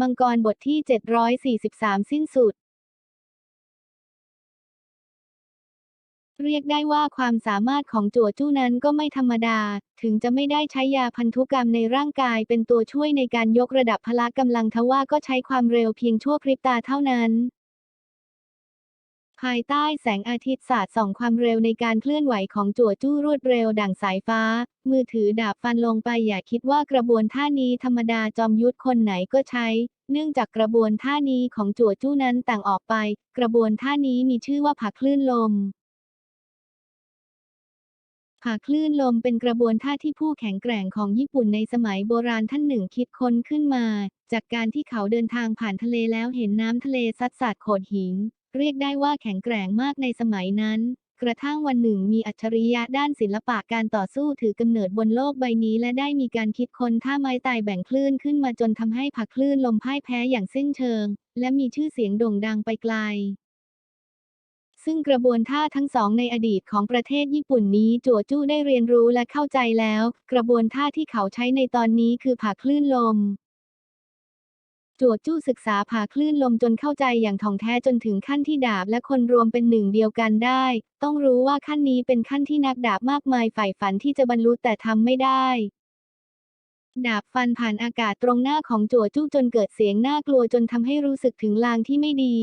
มังกรบทที่ 743 สิ้นสุด เรียกได้ว่าความสามารถของจั่วจู้นั้นก็ไม่ธรรมดา ถึงจะไม่ได้ใช้ยาพันธุกรรมในร่างกายเป็นตัวช่วยในการยกระดับพละกำลังทว่าก็ใช้ความเร็วเพียงชั่วพริบตาเท่านั้น ภายใต้แสงอาทิตย์สาดส่องความเร็วในการเคลื่อนไหวของจั่วจู้รวดเร็วดั่งสายฟ้า มือถือดาบฟันลงไปอย่าคิดว่ากระบวนท่านี้ธรรมดาจอมยุทธคนไหนก็ใช้ เนื่องจากกระบวนท่านี้ของจั่วจู้นั้นต่างออกไป กระบวนท่านี้มีชื่อว่าผาคลื่นลมผาคลื่นลมเป็นกระบวนท่าที่ผู้แข็งแกร่งของญี่ปุ่นในสมัยโบราณท่านหนึ่งคิดค้นขึ้นมา จากการที่เขาเดินทางผ่านทะเลแล้วเห็นน้ำทะเลซัดสาดโขดหิน เรียกได้ว่าแข็งแกร่งมากในสมัยนั้น กระทั่งวันหนึ่งมีอัจฉริยะด้านศิลปะการต่อสู้ถือกำเนิดบนโลกใบนี้และได้มีการคิดค้นท่าไม้ตายแบ่งคลื่นขึ้นมาจนทำให้ผักคลื่นลมพ่ายแพ้อย่างสิ้นเชิง และมีชื่อเสียงโด่งดังไปไกลซึ่งกระบวนท่าทั้งสองในอดีตของประเทศญี่ปุ่นนี้จัวจู้ได้เรียนรู้และเข้าใจแล้ว กระบวนท่าที่เขาใช้ในตอนนี้คือผ่าคลื่นลม จั่วจู้ศึกษาผ่าคลื่นลมจนเข้าใจอย่างท่องแท้จนถึงขั้นที่ดาบและคนรวมเป็นหนึ่งเดียวกันได้ ต้องรู้ว่าขั้นนี้เป็นขั้นที่นักดาบมากมายใฝ่ฝันที่จะบรรลุแต่ทำไม่ได้ดาบฟันผ่านอากาศตรงหน้าของจั่วจู้จนเกิดเสียงน่ากลัวจนทำให้รู้สึกถึงลางที่ไม่ดี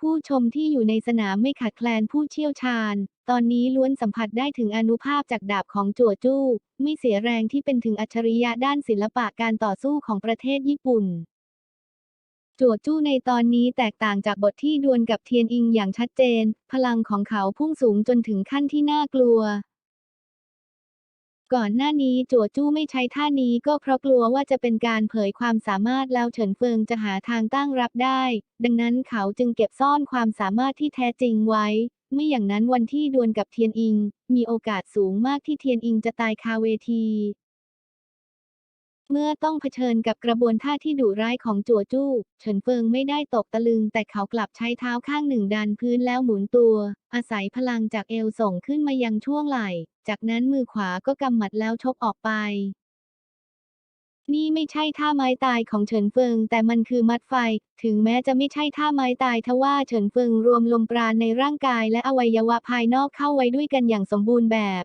ผู้ชมที่อยู่ในสนามไม่ขาดแคลนผู้เชี่ยวชาญ ตอนนี้ล้วนสัมผัสได้ถึงอนุภาพจากดาบของจั่วจู้ ไม่เสียแรงที่เป็นถึงอัจฉริยะด้านศิลปะการต่อสู้ของประเทศญี่ปุ่นจั่วจู้ในตอนนี้แตกต่างจากบทที่ดวลกับเทียนอิงอย่างชัดเจน พลังของเขาพุ่งสูงจนถึงขั้นที่น่ากลัว ก่อนหน้านี้จั่วจู้ไม่ใช้ท่านี้ก็เพราะกลัวว่าจะเป็นการเผยความสามารถแล้วเฉินเฟิงจะหาทางตั้งรับได้ ดังนั้นเขาจึงเก็บซ่อนความสามารถที่แท้จริงไว้ ไม่อย่างนั้นวันที่ดวลกับเทียนอิง มีโอกาสสูงมากที่เทียนอิงจะตายคาเวที เมื่อต้องเผชิญกับกระบวนท่าที่ดุร้ายของจัวจู้ เฉินเฟิงไม่ได้ตกตะลึง แต่เขากลับใช้เท้าข้างหนึ่งดันพื้นแล้วหมุนตัว อาศัยพลังจากเอวส่งขึ้นมายังช่วงไหล่ จากนั้นมือขวาก็กำหมัดแล้วชกออกไป นี่ไม่ใช่ท่าไม้ตายของเฉินเฟิง แต่มันคือมัดไฟ ถึงแม้จะไม่ใช่ท่าไม้ตายทว่าเฉินเฟิงรวมลมปราณในร่างกายและอวัยวะภายนอกเข้าไว้ด้วยกันอย่างสมบูรณ์แบบ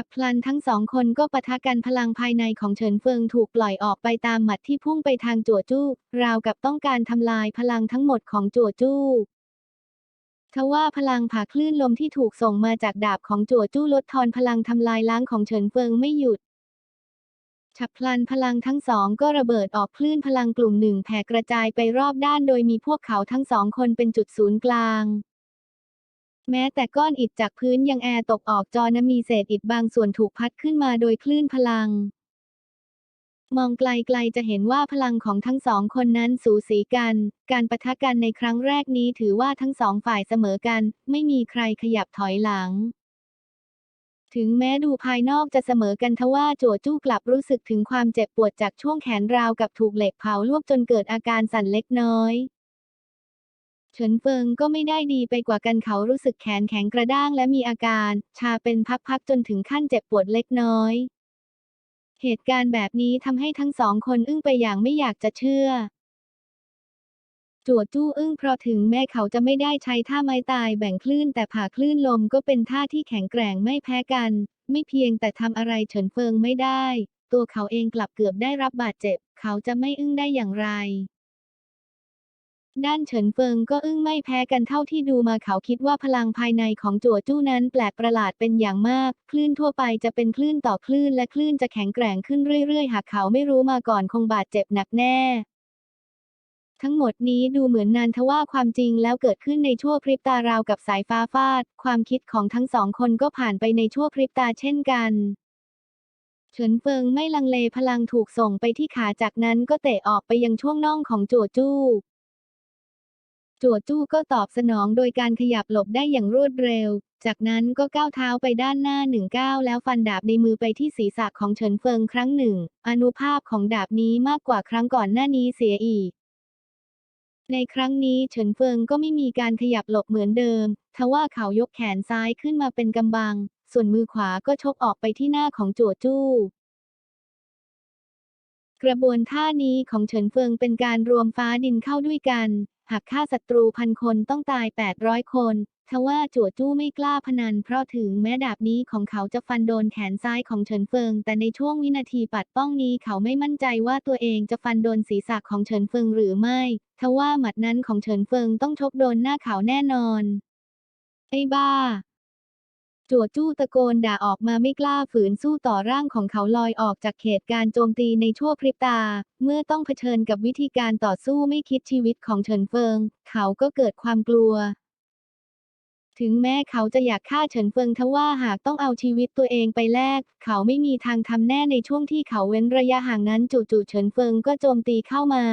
ฉับพลันทั้งสองคนก็ปะทะกันพลังภายในของเฉินเฟิงถูกปล่อยออกไปตามหมัดที่พุ่งไปทางจั่วจู้ ราวกับต้องการทำลายพลังทั้งหมดของจั่วจู้ทว่าพลังผ่าคลื่นลมที่ถูกส่งมาจากดาบของจั่วจู้ลดทอนพลังทำลายล้างของเฉินเฟิงไม่หยุดฉับพลันพลังทั้งสองก็ระเบิดออกคลื่นพลังกลุ่มหนึ่งแผ่กระจายไปรอบด้านโดยมีพวกเขาทั้งสองคนเป็นจุดศูนย์กลาง แม้แต่ก้อนอิฐจากพื้นยังแอร์ตกออกจอนะมีเศษอิฐบางส่วนถูกพัดขึ้นมาโดยคลื่นพลัง มองไกลๆจะเห็นว่าพลังของทั้งสองคนนั้นสูสีกัน การปะทะกันในครั้งแรกนี้ถือว่าทั้งสองฝ่ายเสมอกัน ไม่มีใครขยับถอยหลังถึงแม้ดูภายนอกจะเสมอกันทว่าจวจู้กลับรู้สึกถึงความเจ็บปวดจากช่วงแขนราวกับถูกเหล็กเผาลวกจนเกิดอาการสั่นเล็กน้อย ฉินเฟิงก็ไม่ได้ดีไปกว่ากันเขารู้สึกแขนแข็งกระด้างและมีอาการ ชาเป็นพักๆจนถึงขั้นเจ็บปวดเล็กน้อย เหตุการณ์แบบนี้ทำให้ทั้งสองคนอึ้งไปอย่างไม่อยากจะเชื่อจั่วจู้อึ้งเพราะถึงแม้เขาจะไม่ได้ใช้ท่าไม้ตายแบ่งคลื่น แต่ผ่าคลื่นลมก็เป็นท่าที่แข็งแกร่งไม่แพ้กัน ไม่เพียงแต่ทำอะไรเฉินเฟิงไม่ได้ ตัวเขาเองกลับเกือบได้รับบาดเจ็บ เขาจะไม่อึ้งได้อย่างไร ด้านเฉินเฟิงก็อึ้งไม่แพ้กันเท่าที่ดูมาเขาคิดว่าพลังภายในของจั่วจู้นั้นแปลกประหลาดเป็นอย่างมาก คลื่นทั่วไปจะเป็นคลื่นต่อคลื่นและคลื่นจะแข็งแกร่งขึ้นเรื่อยๆ หากเขาไม่รู้มาก่อนคงบาดเจ็บหนักแน่ ทั้งหมดนี้ดูเหมือนนานทว่าความจริงแล้วเกิดขึ้นในชั่วพริบตาราวกับสายฟ้าฟาด ความคิดของทั้งสองคนก็ผ่านไปในชั่วพริบตาเช่นกันเฉินเฟิงไม่ลังเลพลังถูกส่งไปที่ขาจากนั้นก็เตะออกไปยังช่วงน่องของจั่วจู้ จั่วจู้ก็ตอบสนองโดยการขยับหลบได้อย่างรวดเร็ว จากนั้นก็ก้าวเท้าไปด้านหน้าหนึ่งก้าวแล้วฟันดาบในมือไปที่ศีรษะของเฉินเฟิงครั้งหนึ่ง อนุภาพของดาบนี้มากกว่าครั้งก่อนหน้านี้เสียอีก ในครั้งนี้เฉินเฟิงก็ไม่มีการขยับหลบเหมือนเดิม ทว่าเขายกแขนซ้ายขึ้นมาเป็นกำบัง ส่วนมือขวาก็ชกออกไปที่หน้าของจั่วจู้กระบวนท่านี้ของเฉินเฟิงเป็นการรวมฟ้าดินเข้าด้วยกัน หากฆ่าศัตรูพันคนต้องตาย 800 คนทว่าจั่วจู้ไม่กล้าพนันเพราะถึงแม้ดาบนี้ของเขาจะฟันโดนแขนซ้ายของเฉินเฟิง แต่ในช่วงวินาทีปัดป้องนี้เขาไม่มั่นใจว่าตัวเองจะฟันโดนศีรษะของเฉินเฟิงหรือไม่ทว่าหมัดนั้นของเฉินเฟิงต้องชกโดนหน้าเขาแน่นอน ไอ้บ้า จั่วจู้ตะโกนด่าออกมาไม่กล้าฝืนสู้ต่อร่างของเขาลอยออกจากเขตการโจมตีในชั่วพริบตา เมื่อต้องเผชิญกับวิธีการต่อสู้ไม่คิดชีวิตของเฉินเฟิง เขาก็เกิดความกลัว ถึงแม้เขาจะอยากฆ่าเฉินเฟิงทว่าหากต้องเอาชีวิตตัวเองไปแลก เขาไม่มีทางทำแน่ในช่วงที่เขาเว้นระยะห่างนั้นจู่ๆเฉินเฟิงก็โจมตีเข้ามา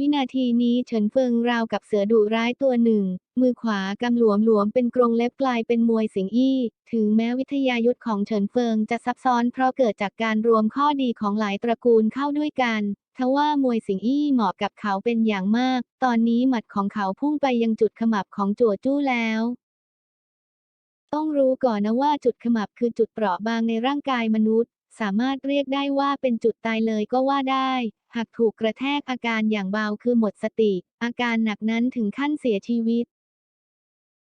วินาทีนี้เฉินเฟิงราวกับเสือดุร้ายตัวหนึ่ง มือขวากำหลวมหลวมเป็นกรงเล็บกลายเป็นมวยสิงอี้ ถึงแม้วิทยายุทธของเฉินเฟิงจะซับซ้อนเพราะเกิดจากการรวมข้อดีของหลายตระกูลเข้าด้วยกันทว่ามวยสิงอี้เหมาะกับเขาเป็นอย่างมาก ตอนนี้หมัดของเขาพุ่งไปยังจุดขมับของจั่วจู้แล้ว ต้องรู้ก่อนนะว่าจุดขมับคือจุดเปราะบางในร่างกายมนุษย์ สามารถเรียกได้ว่าเป็นจุดตายเลยก็ว่าได้ หากถูกกระแทกอาการอย่างเบาคือหมดสติ อาการหนักนั้นถึงขั้นเสียชีวิต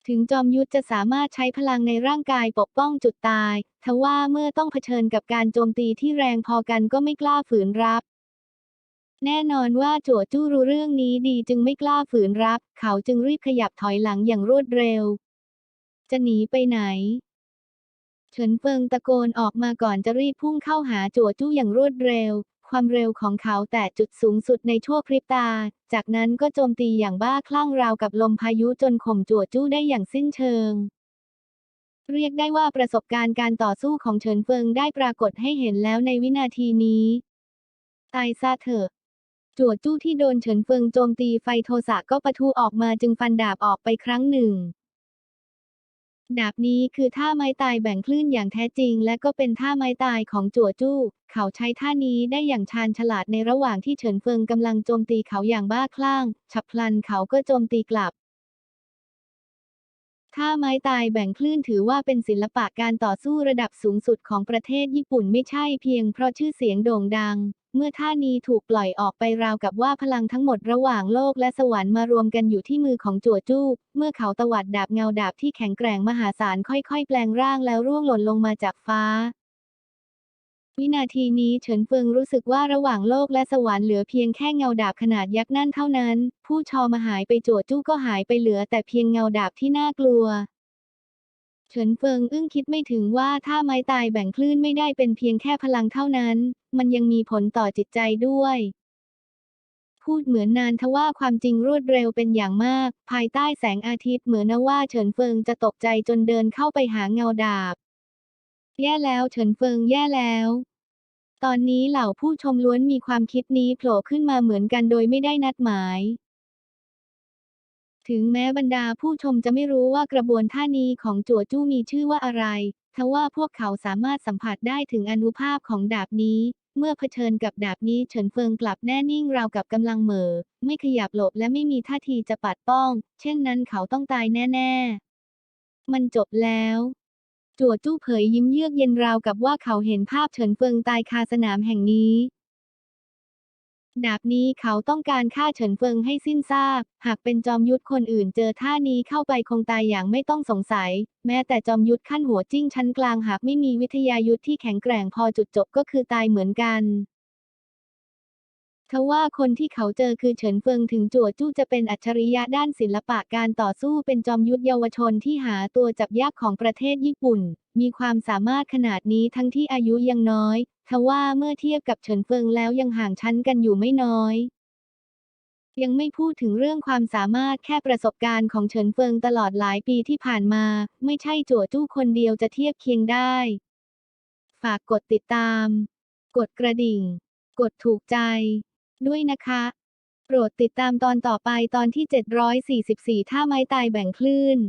ถึงจอมยุทธจะสามารถใช้พลังในร่างกายปกป้องจุดตาย ทว่าเมื่อต้องเผชิญกับการโจมตีที่แรงพอกันก็ไม่กล้าฝืนรับแน่นอนว่าจั่วจู้รู้เรื่องนี้ดีจึงไม่กล้าฝืนรับ เขาจึงรีบขยับถอยหลังอย่างรวดเร็ว จะหนีไปไหน เฉินเฟิงตะโกนออกมาก่อนจะรีบพุ่งเข้าหาจั่วจู้อย่างรวดเร็ว ความเร็วของเขาแตะจุดสูงสุดในชั่วพริบตา จากนั้นก็โจมตีอย่างบ้าคลั่งราวกับลมพายุจนข่มจั่วจู้ได้อย่างสิ้นเชิง เรียกได้ว่าประสบการณ์การต่อสู้ของเฉินเฟิงได้ปรากฏให้เห็นแล้วในวินาทีนี้ ตายซะเถอะจั่วจู้ที่โดนเฉินเฟิงโจมตีไฟโทสะก็ปะทุออกมาจึงฟันดาบออกไปครั้งหนึ่ง ดาบนี้คือท่าไม้ตายแบ่งคลื่นอย่างแท้จริง และก็เป็นท่าไม้ตายของจั่วจู้ เขาใช้ท่านี้ได้อย่างชาญฉลาดในระหว่างที่เฉินเฟิงกำลังโจมตีเขาอย่างบ้าคลั่ง ฉับพลันเขาก็โจมตีกลับ ท่าไม้ตายแบ่งคลื่นถือว่าเป็นศิลปะการต่อสู้ระดับสูงสุดของประเทศญี่ปุ่นไม่ใช่เพียงเพราะชื่อเสียงโด่งดัง เมื่อท่านี้ถูกปล่อยออกไปราวกับว่าพลังทั้งหมดระหว่างโลกและสวรรค์มารวมกันอยู่ที่มือของจั่วจู้เมื่อเขาตวัดดาบเงาดาบที่แข็งแกร่งมหาศาลค่อยๆ แปลงร่างแล้วร่วงหล่นลงมาจากฟ้า วินาทีนี้เฉินเฟิงรู้สึกว่าระหว่างโลกและสวรรค์เหลือเพียงแค่เงาดาบขนาดยักษ์นั่นเท่านั้น ผู้ชอมาหายไปจั่วจู้ก็หายไปเหลือแต่เพียงเงาดาบที่น่ากลัว เฉินเฟิงอึ้งคิดไม่ถึงว่าถ้าไม้ตายแบ่งคลื่นไม่ได้เป็นเพียงแค่พลังเท่านั้น มันยังมีผลต่อจิตใจด้วย พูดเหมือนนานทว่าความจริงรวดเร็วเป็นอย่างมาก ภายใต้แสงอาทิตย์เหมือนนะว่าเฉินเฟิงจะตกใจจนเดินเข้าไปหาเงาดาบ แย่แล้วเฉินเฟิงแย่แล้ว ตอนนี้เหล่าผู้ชมล้วนมีความคิดนี้โผล่ขึ้นมาเหมือนกันโดยไม่ได้นัดหมาย ถึงแม้บรรดาผู้ชมจะไม่รู้ว่ากระบวนท่านี้ของจั่วจู้มีชื่อว่าอะไร ทว่าพวกเขาสามารถสัมผัสได้ถึงอนุภาพของดาบนี้ เมื่อเผชิญกับดาบนี้เฉินเฟิงกลับแน่นิ่งราวกับกำลังเหม่อ ไม่ขยับหลบและไม่มีท่าทีจะปัดป้อง เช่นนั้นเขาต้องตายแน่ ๆ มันจบแล้วจั่วจู้เผยยิ้มเยือกเย็นราวกับว่าเขาเห็นภาพเฉินเฟิงตายคาสนามแห่งนี้ ดาบนี้เขาต้องการฆ่าเฉินเฟิงให้สิ้นซาก หากเป็นจอมยุทธคนอื่นเจอท่านี้เข้าไปคงตายอย่างไม่ต้องสงสัย แม้แต่จอมยุทธขั้นหัวจิ้งชั้นกลางหากไม่มีวิทยายุทธที่แข็งแกร่งพอจุดจบก็คือตายเหมือนกันทว่าคนที่เขาเจอคือเฉินเฟิงถึงจั่วจู้จะเป็นอัจฉริยะด้านศิลปะการต่อสู้เป็นจอมยุทธเยาวชนที่หาตัวจับยากของประเทศญี่ปุ่น มีความสามารถขนาดนี้ทั้งที่อายุยังน้อย ทว่าเมื่อเทียบกับเฉินเฟิงแล้วยังห่างชั้นกันอยู่ไม่น้อยยังไม่พูดถึงเรื่องความสามารถแค่ประสบการณ์ของเฉินเฟิงตลอดหลายปีที่ผ่านมา ไม่ใช่จั่วจู้คนเดียวจะเทียบเคียงได้ ฝากกดติดตาม กดกระดิ่ง กดถูกใจ ด้วยนะคะ โปรดติดตามตอนต่อไปตอนที่ 744 ท่าไม้ตายแบ่งคลื่น